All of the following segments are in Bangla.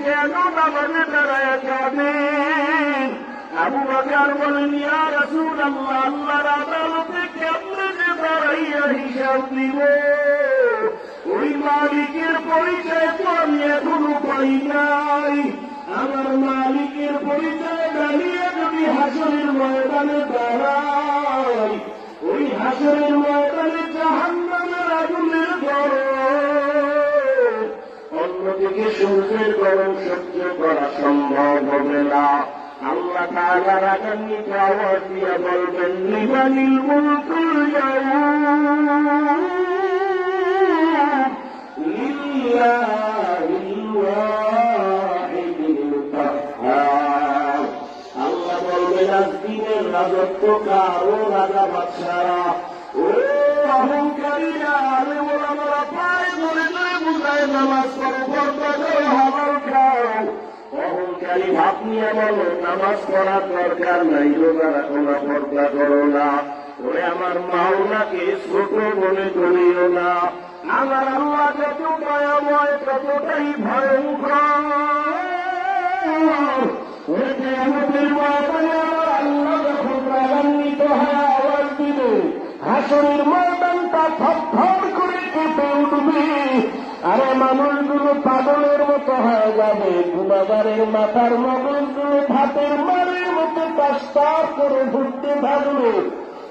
কেন নামাজে দাঁড়ায় আবু বকর বলেন ইয়া কেমনে যে দাঁড়াইয়া হিসাব দিব ওই মালিকের পরিচয় তো আমি এখনও পাই নাই আমার মালিকের পরিচয় দাঁড়িয়ে যদি হাসরের ময়দানে দাঁড়াই সূর্যের গরম সহ্য করা সম্ভব হবে না। আল্লাহ তাআলার আগামীতে আওয়াজ দিয়ে বলবেন লিমানিল মুলকুল আল্লাহ বলবেন আজ দিনের রাজত্ব কারও রাজা বাদশারা ও অহংকারী ভাব নিয়ে নামাজ পড়ার দরকার নাই রোজা পর্দা করো না ওরে আমার মাওলাকে ছোট মনে করিও না আমার আল্লাহ যত দয়াময় ততটাই ভয়ঙ্কর ওরে হাসরের ময়দানটা থর করে কেঁপে উঠবে। আরে মানুষগুলো পাগলের মতো হয়ে যাবে। গুণাগারের মাথার মগজগুলো ভাতের মারের মতো পাস্তার করে ঘুরতে থাকবে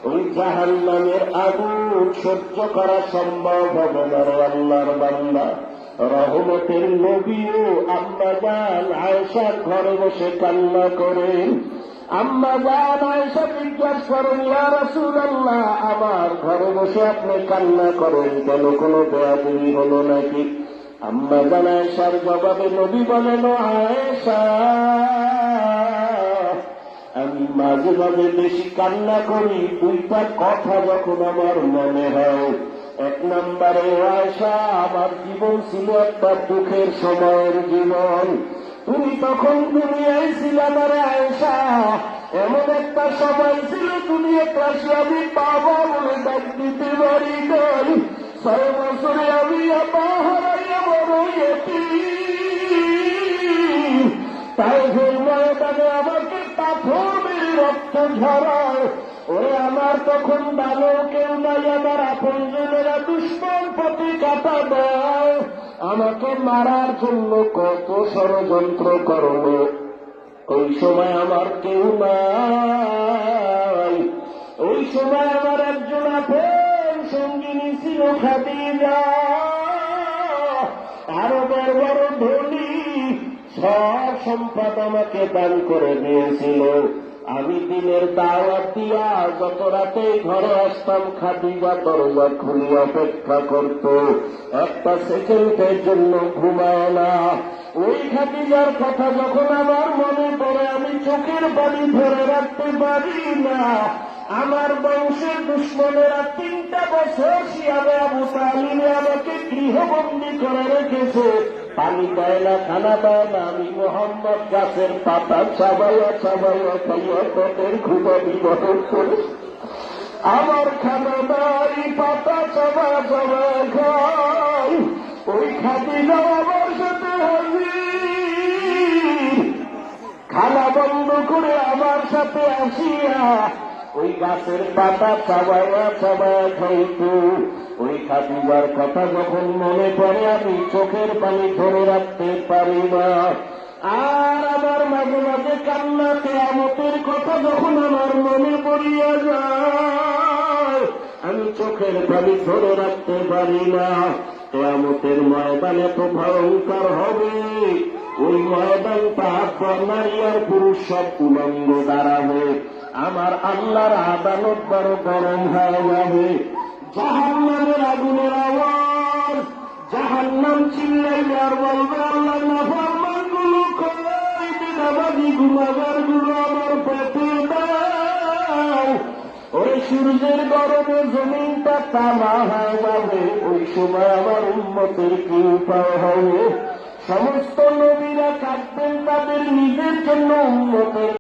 ওই জাহান নামের আগুন সহ্য করা সম্ভব হবে না আল্লাহর বান্দা। রহমতের নবীও আম্মা যান আয়সার ঘরে বসে কান্না করেন। আম্মা যান আয়সা জিজ্ঞাসা করেন, ইয়া রাসূলুল্লাহ, আমার ঘরে বসে আপনি কান্না করেন কেন? কোনো বেয়াদবি হলো নাকি? আম্মা জান আয়সার জবাবে নবী বলেন, "ও আয়েশা, আমি মাঝে মাঝে বেশি কান্না করি। দুইটা কথা যখন আমার মনে হয়, এক নম্বরে আয়সা আমার জীবন ছিল একটা দুঃখের সময়ের জীবন। তুমি তখন দুনিয়ায় ছিলে আমার আয়সা এমন একটা সময় ছিল তুমি একটা আমি পাবো বলে ডাক দিতে পারি নাই। ছয় বছরে আমি আপা হারাইয়া বড়। তাই সেই ময়দানে আমাকে পাথর মেরে রক্ত ঝরায়। ওরে আমার তখন ভালো কেউ নাই, আমার আপনজনেরা দুশ্মন প্রতি কাটা দেয়। আমাকে মারার জন্য কত ষড়যন্ত্র করল। ওই সময় আমার কেউ নাই। ওই সময় আমার একজন আপন সঙ্গিনী ছিল খাদিজা। আরবের বড় ধনী সব সম্পদ আমাকে দান করে দিয়েছিল। আমি দিনের দাওয়াত দিয়া যত রাতে ঘরে আসতাম, খাদিজা দরজা খুলি অপেক্ষা করত। একটা সেকেন্ডের জন্য ঘুমায় না। ওই খাদিজার কথা যখন আমার মনে পড়ে, আমি চোখের বাড়ি ধরে রাখতে পারি না। আমার বংশের দুশ্মনেরা তিনটা বছর শিয়াবে আবু তালিমে আমাকে গৃহবন্দী করে রেখেছে। দেয় না খানা দেয় না আমি মোহাম্মদ গাছের পাতা চাবাইয়া চাবাইয়া খাইয়া পেটের ঘুমা বিবরণ করে। আমার খানা নাই পাতা চাবা চাবা খাই ওই খাদিনা আমার সাথে হাজির খানা বন্ধ করে আমার সাথে আসিয়া ওই গাছের পাতা চাবায়া চাবায়া খাইত ওই খাদিজার কথা যখন মনে পড়ে আমি চোখের পানি ধরে রাখতে পারি না আর আমার মাঝে মাঝে কান্না কেয়ামতের কথা যখন আমার মনে পড়িয়া যায়, আমি চোখের পানি ধরে রাখতে পারি না। কেয়ামতের ময়দান এত ভয়ঙ্কর হবে। ওই ময়দানটা নারী আর পুরুষ সব উলঙ্গ দাঁড়াবে আমার আল্লাহর আদালত বড় গরম হয়ে যাবে। জাহান্নামের আগুনের আওয়াজ, জাহান্নাম চিল্লাইলে আর বলবে, আল্লাহ নাফরমানগুলো কই? গুণাগারগুলো আমার পেটে দাও। ওই সূর্যের গরমে জমিনটা তামা হয়ে যাবে। ওই সময় আমার উন্মতের কি উপায় হবে। সমস্ত নবীরা কাঁদবেন, তাদের নিজের জন্য উন্নতের